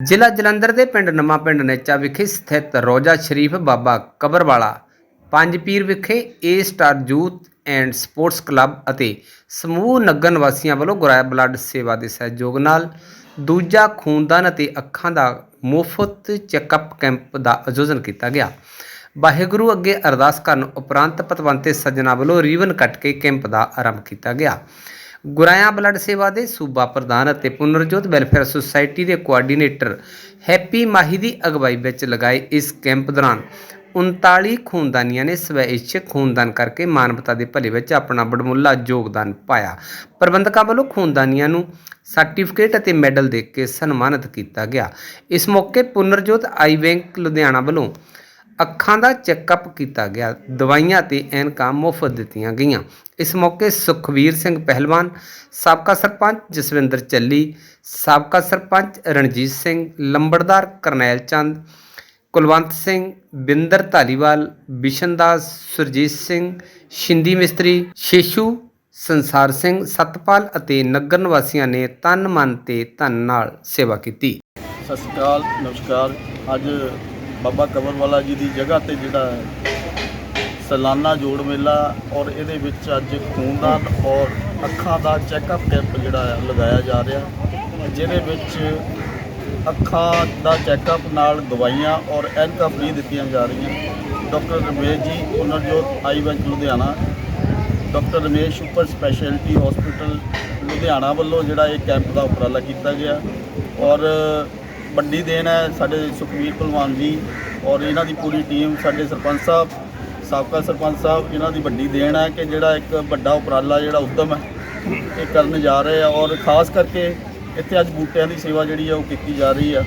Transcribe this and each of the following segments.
ਜ਼ਿਲ੍ਹਾ ਜਲੰਧਰ ਦੇ ਪਿੰਡ ਨਵਾਂ ਪਿੰਡ ਨੇਚਾ ਵਿਖੇ ਸਥਿਤ ਰੋਜ਼ਾ ਸ਼ਰੀਫ ਬਾਬਾ ਕਬਰਵਾਲਾ ਪੰਜ ਪੀਰ ਵਿਖੇ A star youth and sports club ਅਤੇ ਸਮੂਹ ਨਗਰ ਨਿਵਾਸੀਆਂ ਵੱਲੋਂ ਗੁਰਾਇਆ ਬਲੱਡ ਸੇਵਾ ਦੇ ਸਹਿਯੋਗ ਨਾਲ ਦੂਜਾ ਖੂਨਦਾਨ ਅਤੇ ਅੱਖਾਂ ਦਾ ਮੁਫਤ ਚੈੱਕਅਪ ਕੈਂਪ ਦਾ ਆਯੋਜਨ ਕੀਤਾ ਗਿਆ। ਵਾਹਿਗੁਰੂ ਅੱਗੇ ਅਰਦਾਸ ਕਰਨ ਉਪਰੰਤ ਪਤਵੰਤੇ ਸੱਜਣਾ ਵੱਲੋਂ ਰੀਵਨ ਕੱਟ ਕੇ ਕੈਂਪ ਦਾ ਆਰੰਭ ਕੀਤਾ ਗਿਆ। ਗੁਰਾਇਆ ਬਲੱਡ ਸੇਵਾ ਦੇ ਸੂਬਾ ਪ੍ਰਧਾਨ ਅਤੇ ਪੁਨਰਜੋਤ ਵੈਲਫੇਅਰ ਸੁਸਾਇਟੀ ਦੇ ਕੋਆਰਡੀਨੇਟਰ ਹੈਪੀ ਮਾਹੀ ਦੀ ਅਗਵਾਈ ਵਿੱਚ ਲਗਾਏ ਇਸ ਕੈਂਪ ਦੌਰਾਨ 39 ਖੂਨਦਾਨੀਆਂ ਨੇ ਸਵੈ ਇੱਛਕ ਖੂਨਦਾਨ ਕਰਕੇ ਮਾਨਵਤਾ ਦੇ ਭਲੇ ਵਿੱਚ ਆਪਣਾ ਬੜਮੁੱਲਾ ਯੋਗਦਾਨ ਪਾਇਆ। ਪ੍ਰਬੰਧਕਾਂ ਵੱਲੋਂ ਖੂਨਦਾਨੀਆਂ ਨੂੰ ਸਰਟੀਫਿਕੇਟ ਅਤੇ ਮੈਡਲ ਦੇ ਕੇ ਸਨਮਾਨਿਤ ਕੀਤਾ ਗਿਆ। ਇਸ ਮੌਕੇ ਪੁਨਰਜੋਤ ਆਈ ਬੈਂਕ ਲੁਧਿਆਣਾ ਵੱਲੋਂ ਅੱਖਾਂ ਦਾ ਚੈੱਕਅਪ ਕੀਤਾ ਗਿਆ। ਦਵਾਈਆਂ ਤੇ ਐਨਕਾਂ ਮੁਫਤ ਦਿੱਤੀਆਂ ਗਈਆਂ। ਇਸ ਮੌਕੇ ਸੁਖਵੀਰ ਸਿੰਘ ਪਹਿਲਵਾਨ, ਸਾਬਕਾ ਸਰਪੰਚ ਜਸਵਿੰਦਰ ਚੱਲੀ, ਸਾਬਕਾ ਸਰਪੰਚ ਰਣਜੀਤ ਸਿੰਘ, ਲੰਬੜਦਾਰ ਕਰਨੈਲ ਚੰਦ, ਕੁਲਵੰਤ ਸਿੰਘ, ਬਿੰਦਰ ਧਾਲੀਵਾਲ ਬਿਸ਼ਨਦਾਸ ਸੁਰਜੀਤ ਸਿੰਘ, ਸ਼ਿੰਦੀ ਮਿਸਤਰੀ, ਸ਼ੇਸ਼ੂ, ਸੰਸਾਰ ਸਿੰਘ ਸਤਪਾਲ ਅਤੇ ਨਗਰ ਨਿਵਾਸੀਆਂ ਨੇ ਤਨ ਮਨ ਤੇ ਧਨ ਨਾਲ ਸੇਵਾ ਕੀਤੀ। ਸਤਿ ਸ਼੍ਰੀ ਅਕਾਲ, ਨਮਸਕਾਰ। ਅੱਜ ਬਾਬਾ ਕਬਰਵਾਲਾ ਜੀ ਦੀ ਜਗ੍ਹਾ ਤੇ ਜਿਹੜਾ ਸਾਲਾਨਾ ਜੋੜ ਮੇਲਾ ਔਰ ਇਹਦੇ ਵਿੱਚ ਅੱਜ ਖੂਨਦਾਨ ਔਰ ਅੱਖਾਂ ਦਾ ਚੈੱਕਅਪ ਕੈਂਪ ਜਿਹੜਾ ਹੈ ਲਗਾਇਆ ਜਾ ਰਿਹਾ, ਜਿਹਦੇ ਵਿੱਚ ਅੱਖਾਂ ਦਾ ਚੈੱਕਅਪ ਨਾਲ ਦਵਾਈਆਂ ਔਰ ਐਨਕਾਂ ਫ੍ਰੀ ਦਿੱਤੀਆਂ ਜਾ ਰਹੀਆਂ। Doctor Ramesh ji, Punarjot, eye bank Ludhiana. Doctor Ramesh super speciality hospital Ludhiana ਵੱਲੋਂ ਜਿਹੜਾ ਇਹ ਕੈਂਪ ਦਾ ਉਪਰਾਲਾ ਕੀਤਾ ਗਿਆ ਔਰ ਵੱਡੀ ਦੇਣ ਹੈ ਸਾਡੇ ਸੁਖਵੀਰ ਭਲਵਾਨ ਜੀ ਔਰ ਇਹਨਾਂ ਦੀ ਪੂਰੀ ਟੀਮ, ਸਾਡੇ ਸਰਪੰਚ ਸਾਹਿਬ, ਸਾਬਕਾ ਸਰਪੰਚ ਸਾਹਿਬ, ਇਹਨਾਂ ਦੀ ਵੱਡੀ ਦੇਣ ਹੈ ਕਿ ਜਿਹੜਾ ਇੱਕ ਵੱਡਾ ਉਪਰਾਲਾ ਜਿਹੜਾ ਉਦਮ ਹੈ, ਇਹ ਕਰਨ ਜਾ ਰਹੇ ਆ ਔਰ ਖਾਸ ਕਰਕੇ ਇੱਥੇ ਅੱਜ ਬੂਟਿਆਂ ਦੀ ਸੇਵਾ ਜਿਹੜੀ ਹੈ ਉਹ ਕੀਤੀ ਜਾ ਰਹੀ ਆ।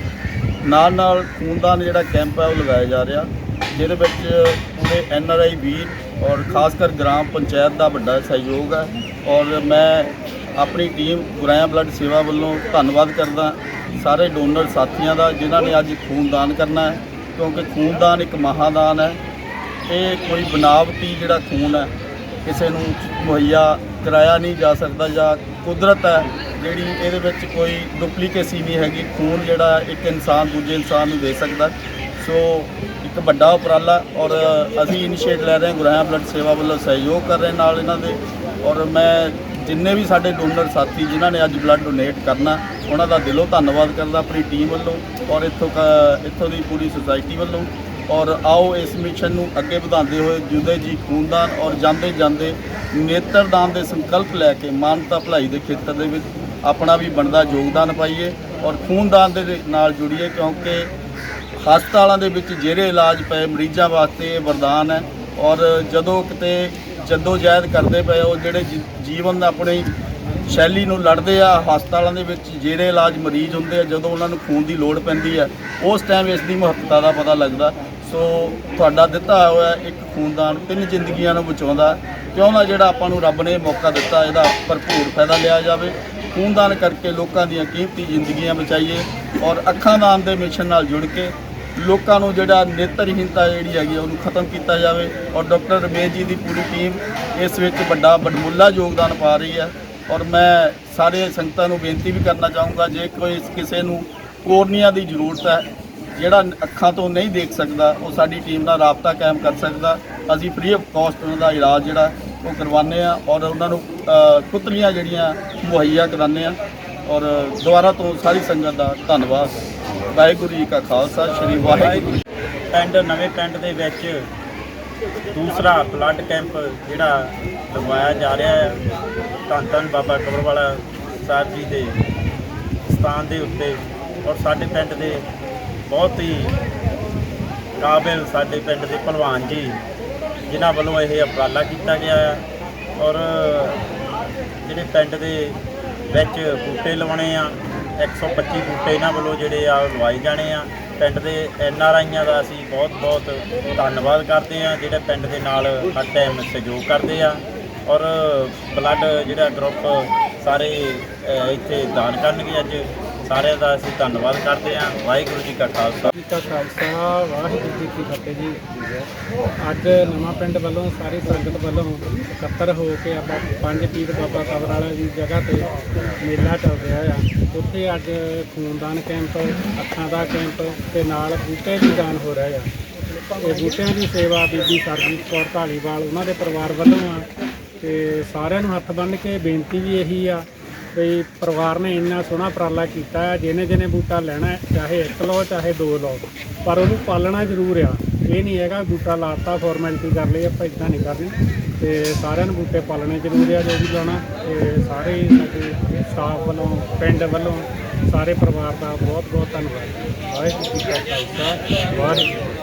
ਨਾਲ ਨਾਲ ਖੂਨਦਾਨ ਜਿਹੜਾ ਕੈਂਪ ਹੈ ਉਹ ਲਗਾਇਆ ਜਾ ਰਿਹਾ, ਜਿਹਦੇ ਵਿੱਚ ਪੂਰੇ ਐਨ ਆਰ ਆਈ ਵੀਰ ਔਰ ਖਾਸ ਕਰ ਗ੍ਰਾਮ ਪੰਚਾਇਤ ਦਾ ਵੱਡਾ ਸਹਿਯੋਗ ਹੈ ਔਰ ਮੈਂ ਆਪਣੀ ਟੀਮ ਗੁਰਾਇਆ ਬਲੱਡ ਸੇਵਾ ਵੱਲੋਂ ਧੰਨਵਾਦ ਕਰਦਾ ਸਾਰੇ ਡੋਨਰ ਸਾਥੀਆਂ ਦਾ ਜਿਨ੍ਹਾਂ ਨੇ ਅੱਜ ਖੂਨਦਾਨ ਕਰਨਾ ਹੈ, ਕਿਉਂਕਿ ਖੂਨਦਾਨ ਇੱਕ ਮਹਾਦਾਨ ਹੈ। ਇਹ ਕੋਈ ਬਨਾਵਟੀ ਜਿਹੜਾ ਖੂਨ ਹੈ, ਕਿਸੇ ਨੂੰ ਮੁਹੱਈਆ ਕਰਾਇਆ ਨਹੀਂ ਜਾ ਸਕਦਾ ਜਾਂ ਕੁਦਰਤ ਹੈ, ਜਿਹੜੀ ਇਹਦੇ ਵਿੱਚ ਕੋਈ ਡੁਪਲੀਕੇਸੀ ਨਹੀਂ ਹੈਗੀ। ਖੂਨ ਜਿਹੜਾ ਇੱਕ ਇਨਸਾਨ ਦੂਜੇ ਇਨਸਾਨ ਨੂੰ ਦੇ ਸਕਦਾ ਸੋ ਇੱਕ ਵੱਡਾ ਉਪਰਾਲਾ ਔਰ ਅਸੀਂ ਇਨੀਸ਼ੀਏਟ ਲੈ ਰਹੇ ਹਾਂ, ਗੁਰਾਇਆ ਬਲੱਡ ਸੇਵਾ ਵੱਲੋਂ ਸਹਿਯੋਗ ਕਰ ਰਹੇ ਨਾਲ ਇਹਨਾਂ ਦੇ। ਔਰ ਮੈਂ ਜਿੰਨੇ ਵੀ ਸਾਡੇ ਡੋਨਰ ਸਾਥੀ ਜਿਨ੍ਹਾਂ ਨੇ ਅੱਜ ਬਲੱਡ ਡੋਨੇਟ ਕਰਨਾ, ਉਹਨਾਂ ਦਾ ਦਿਲੋਂ ਧੰਨਵਾਦ ਕਰਦਾ ਆਪਣੀ ਟੀਮ ਵੱਲੋਂ ਔਰ ਇੱਥੋਂ ਕ- ਇੱਥੋਂ ਦੀ ਪੂਰੀ ਸੁਸਾਇਟੀ ਵੱਲੋਂ। ਔਰ ਆਓ ਇਸ ਮਿਸ਼ਨ ਨੂੰ ਅੱਗੇ ਵਧਾਉਂਦੇ ਹੋਏ ਜੁਦੇ ਜੀ ਖੂਨਦਾਨ ਔਰ ਜਾਂਦੇ ਜਾਂਦੇ ਨੇਤਰਦਾਨ ਦੇ ਸੰਕਲਪ ਲੈ ਕੇ ਮਾਨਵਤਾ ਭਲਾਈ ਦੇ ਖੇਤਰ ਦੇ ਵਿੱਚ ਆਪਣਾ ਵੀ ਬਣਦਾ ਯੋਗਦਾਨ ਪਾਈਏ ਔਰ ਖੂਨਦਾਨ ਦੇ ਨਾਲ ਜੁੜੀਏ ਕਿਉਂਕਿ ਹਸਪਤਾਲਾਂ ਦੇ ਵਿੱਚ ਜਿਹੜੇ ਇਲਾਜ ਪਏ, ਮਰੀਜ਼ਾਂ ਵਾਸਤੇ ਇਹ ਵਰਦਾਨ ਹੈ। ਔਰ ਜਦੋਂ ਕਿਤੇ ਜੱਦੋ ਜਹਿਦ ਕਰਦੇ ਪਏ ਉਹ ਜਿਹੜੇ ਜੀ- ਜੀਵਨ ਆਪਣੀ ਸ਼ੈਲੀ ਨੂੰ ਲੜਦੇ ਆ, ਹਸਪਤਾਲਾਂ ਦੇ ਵਿੱਚ ਜਿਹੜੇ ਇਲਾਜ ਮਰੀਜ਼ ਹੁੰਦੇ ਆ, ਜਦੋਂ ਉਹਨਾਂ ਨੂੰ ਖੂਨ ਦੀ ਲੋੜ ਪੈਂਦੀ ਹੈ ਉਸ ਟਾਈਮ ਇਸ ਦੀ ਮਹੱਤਤਾ ਦਾ ਪਤਾ ਲੱਗਦਾ। ਸੋ ਤੁਹਾਡਾ ਦਿੱਤਾ ਹੋਇਆ ਇੱਕ ਖੂਨਦਾਨ ਤਿੰਨ ਜ਼ਿੰਦਗੀਆਂ ਨੂੰ ਬਚਾਉਂਦਾ। ਕਿਉਂ ਨਾ ਜਿਹੜਾ ਆਪਾਂ ਨੂੰ ਰੱਬ ਨੇ ਮੌਕਾ ਦਿੱਤਾ, ਇਹਦਾ ਭਰਪੂਰ ਫਾਇਦਾ ਲਿਆ ਜਾਵੇ। ਖੂਨਦਾਨ ਕਰਕੇ ਲੋਕਾਂ ਦੀਆਂ ਕੀਮਤੀ ਜ਼ਿੰਦਗੀਆਂ ਬਚਾਈਏ ਔਰ ਅੱਖਾਂ ਦਾਨ ਦੇ ਮਿਸ਼ਨ ਨਾਲ ਜੁੜ ਕੇ ਲੋਕਾਂ ਨੂੰ ਜਿਹੜਾ ਨੇਤਰਹੀਨਤਾ ਜਿਹੜੀ ਹੈਗੀ ਆ ਉਹਨੂੰ ਖਤਮ ਕੀਤਾ ਜਾਵੇ ਔਰ ਡਾਕਟਰ ਰਮੇਸ਼ ਜੀ ਦੀ ਪੂਰੀ ਟੀਮ ਇਸ ਵਿੱਚ ਵੱਡਾ ਬੜਮੁੱਲਾ ਯੋਗਦਾਨ ਪਾ ਰਹੀ ਹੈ। ਔਰ ਮੈਂ ਸਾਰੇ ਸੰਗਤਾਂ ਨੂੰ ਬੇਨਤੀ ਵੀ ਕਰਨਾ ਚਾਹੂੰਗਾ ਜੇ ਕੋਈ ਕਿਸੇ ਨੂੰ ਕੋਰਨੀਆ ਦੀ ਜ਼ਰੂਰਤ ਹੈ ਜਿਹੜਾ ਅੱਖਾਂ ਤੋਂ ਨਹੀਂ ਦੇਖ ਸਕਦਾ ਉਹ ਸਾਡੀ ਟੀਮ ਨਾਲ ਰਾਬਤਾ ਕਾਇਮ ਕਰ ਸਕਦਾ। ਅਸੀਂ ਫ੍ਰੀ ਆਫ ਕਾਸਟ ਉਹਨਾਂ ਦਾ ਇਲਾਜ ਜਿਹੜਾ ਉਹ ਕਰਵਾਉਂਦੇ ਆ ਔਰ ਉਹਨਾਂ ਨੂੰ ਅ, ਪੁਤਲੀਆਂ ਜਿਹੜੀਆਂ ਮੁਹੱਈਆ ਕਰਾਉਂਦੇ ਆ ਔਰ ਦੁਬਾਰਾ ਤੋਂ ਸਾਰੀ ਸੰਗਤ ਦਾ ਧੰਨਵਾਦ। ਵਾਹਿਗੁਰੂ ਜੀ ਕਾ ਖਾਲਸਾ, ਸ੍ਰੀ ਵਾਹਿਗੁਰੂ ਜੀ ਪਿੰਡ, ਨਵੇਂ ਪਿੰਡ ਦੇ ਵਿੱਚ ਦੂਸਰਾ ਬਲੱਡ ਕੈਂਪ ਜਿਹੜਾ ਲਗਵਾਇਆ ਜਾ ਰਿਹਾ ਹੈ। ਧੰਨ ਧੰਨ ਬਾਬਾ ਕਬਰਵਾਲਾ ਸਾਹਿਬ ਜੀ ਦੇ ਸਥਾਨ ਦੇ ਉੱਤੇ ਔਰ ਸਾਡੇ ਪਿੰਡ ਦੇ ਬਹੁਤ ਹੀ ਕਾਬਿਲ ਸਾਡੇ ਪਿੰਡ ਦੇ ਭਲਵਾਨ ਜੀ, ਜਿਨ੍ਹਾਂ ਵੱਲੋਂ ਇਹ ਉਪਰਾਲਾ ਕੀਤਾ ਗਿਆ ਹੈ। ਔਰ ਜਿਹੜੇ ਪਿੰਡ ਦੇ ਵਿੱਚ ਬੂਟੇ ਲਵਾਉਣੇ ਆ। 125 ਬੂਟੇ ਇਹਨਾਂ ਵੱਲੋਂ ਜਿਹੜੇ ਆ ਲਵਾਏ ਜਾਣੇ ਆ। ਪਿੰਡ ਦੇ ਐਨ ਆਰ ਆਈਆਂ ਦਾ ਅਸੀਂ ਬਹੁਤ ਬਹੁਤ ਧੰਨਵਾਦ ਕਰਦੇ ਆ, ਜਿਹੜੇ ਪਿੰਡ ਦੇ ਨਾਲ ਹਰ ਟਾਈਮ ਸਹਿਯੋਗ ਕਰਦੇ ਆ। ਔਰ ਬਲੱਡ ਜਿਹੜਾ ਗਰੁੱਪ ਸਾਰੇ ਇੱਥੇ ਦਾਨ ਕਰਨਗੇ ਅੱਜ। ਸਾਰਿਆਂ ਦਾ ਅਸੀਂ ਧੰਨਵਾਦ ਕਰਦੇ ਹਾਂ। ਵਾਹਿਗੁਰੂ ਜੀ ਕਾ ਖਾਲਸਾ। ਜੀ ਕਾ ਖਾਲਸਾ, ਵਾਹਿਗੁਰੂ ਜੀ ਕੀ ਫਤਿਹ ਜੀ। ਅੱਜ ਨਵਾਂ ਪਿੰਡ ਵੱਲੋਂ, ਸਾਰੀ ਸੰਗਤ ਵੱਲੋਂ ਇਕੱਤਰ ਹੋ ਕੇ ਆਪਾਂ ਪੰਜ ਪੀਰ ਬਾਬਾ ਕਬਰ ਵਾਲਾ ਦੀ ਜਗ੍ਹਾ ਤੇ ਮੇਲਾ ਚੱਲ ਰਿਹਾ ਆ। ਉੱਥੇ ਅੱਜ ਖੂਨਦਾਨ ਕੈਂਪ, ਅੱਖਾਂ ਦਾ ਕੈਂਪ ਤੇ ਨਾਲ ਬੂਟੇ ਵੀ ਦਾਨ ਹੋ ਰਿਹਾ ਆ। ਇਹ ਬੂਟਿਆਂ ਦੀ ਸੇਵਾ ਬੀਬੀ ਸਰਜੀਤ ਕੌਰ ਢਾਲੀਵਾਲ, ਉਹਨਾਂ ਦੇ ਪਰਿਵਾਰ ਵੱਲੋਂ ਆ। ਤੇ ਸਾਰਿਆਂ ਨੂੰ ਹੱਥ ਬੰਨ੍ਹ ਕੇ ਬੇਨਤੀ ਵੀ ਇਹੀ ਆ ਵੀ ਪਰਿਵਾਰ ਨੇ ਇੰਨਾ ਸੋਹਣਾ ਉਪਰਾਲਾ ਕੀਤਾ ਹੈ, ਜਿਹਨੇ ਜਿਹਨੇ ਬੂਟਾ ਲੈਣਾ ਚਾਹੇ ਇੱਕ ਲਓ, ਚਾਹੇ ਦੋ ਲਓ, ਪਰ ਉਹਨੂੰ ਪਾਲਣਾ ਜ਼ਰੂਰ ਆ। ਇਹ ਨਹੀਂ ਹੈਗਾ ਬੂਟਾ ਲਾਤਾ ਫਾਰਮੈਲਿਟੀ ਕਰ ਲਈ, ਆਪਾਂ ਇਦਾਂ ਨਹੀਂ ਕਰਨੀ ਤੇ ਸਾਰਿਆਂ ਨੂੰ ਬੂਟੇ ਪਾਲਣੇ ਜ਼ਰੂਰ ਆ, ਜੋ ਵੀ ਲਾਉਣਾ, ਤੇ ਸਾਰੇ ਹੀ ਸਾਡੇ ਸਟਾਫ ਵੱਲੋਂ, ਪਿੰਡ ਵੱਲੋਂ, ਸਾਰੇ ਪਰਿਵਾਰ ਦਾ ਬਹੁਤ ਬਹੁਤ ਧੰਨਵਾਦ। ਵਾਹਿਗੁਰੂ ਜੀ ਕਾ ਖਾਲਸਾ, ਵਾਹਿਗੁਰੂ